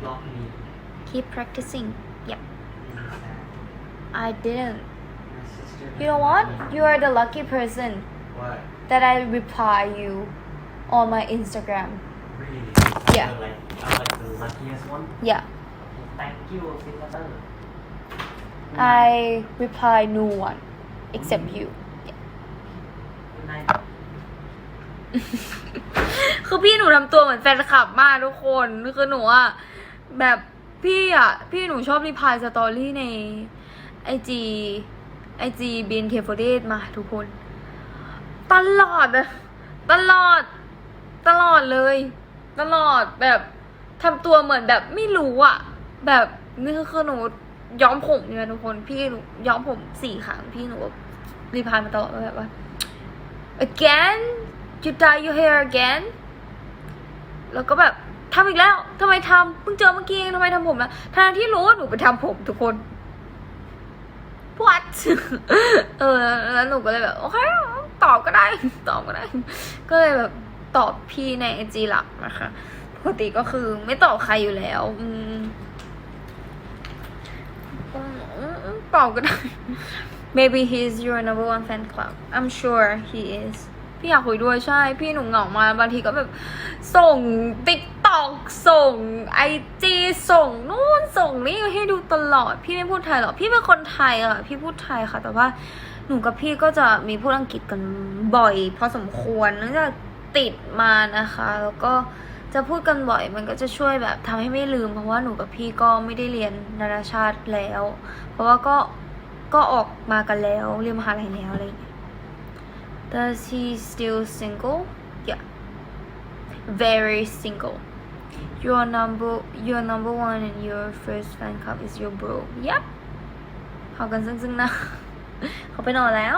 Block me. keep practicing yep My I didn't sister. you know what you are the lucky person What? that I reply you on my Instagram Really? Yeah. I'm like, I'm like the luckiest one. yeah Thank you, Signature. I reply no one except you Good night. คือพี่หนูทำตัวเหมือนแฟนคลับมากทุกคน คือหนูอะ แบบพี่อะพี่หนูชอบรีพายสตอรี่ในไอจีไอจีบีนเคฟเดมาทุกคน ตลอดอะตลอด ตลอดเลย ตลอดแบบทำตัวเหมือนแบบไม่รู้อะแบบนี่คือหนูย้อมผมเนี่ยทุกคนพี่หนูย้อมผมสี่ครั้งพี่หนูรีพายมาตลอดแบบว่า again you dye your hair again แล้วก็แบบ ทำอีกแล้วทำไมทำเพิ่งเจอเมื่อกี้เองทำไมทำผมแล้วทั้งที่รู้ว่าหนูไปทำผมทุกคน what เออแล้วหนูก็เลยแบบโอเคตอบก็ได้ ตอบก็ได้ ก็เลยแบบตอบพี่ในไอจีหลักนะคะปกติก็คือไม่ตอบใครอยู่แล้วอืมตอบก็ได้ maybe he's your number one fan club I'm sure he is พี่อยากคุยด้วยใช่ พี่หนูเหงามาบางทีก็แบบส่งติ๊ก ตอกส่งไอจีส่งนู่นส่งนี่ให้ดูตลอด พี่ไม่พูดไทยหรอกพี่เป็นคนไทยอะพี่พูดไทยค่ะ แต่ว่าหนูกับพี่ก็จะมีพูดอังกฤษกันบ่อย พอสมควรเนื่องจากติดมานะคะ แล้วก็จะพูดกันบ่อยมันก็จะช่วยแบบทำให้ไม่ลืม เพราะว่าหนูกับพี่ก็ไม่ได้เรียนนานาชาติแล้ว เพราะว่าก็ก็ออกมากันแล้วเรียนมหาลัยแล้วอะไรอย่างเงี้ย Does he still single? Yeah. Very single. Your number your number one and your first fan club is your bro. Yep. เขากันซึ่งๆนะ เขาไปนอนแล้ว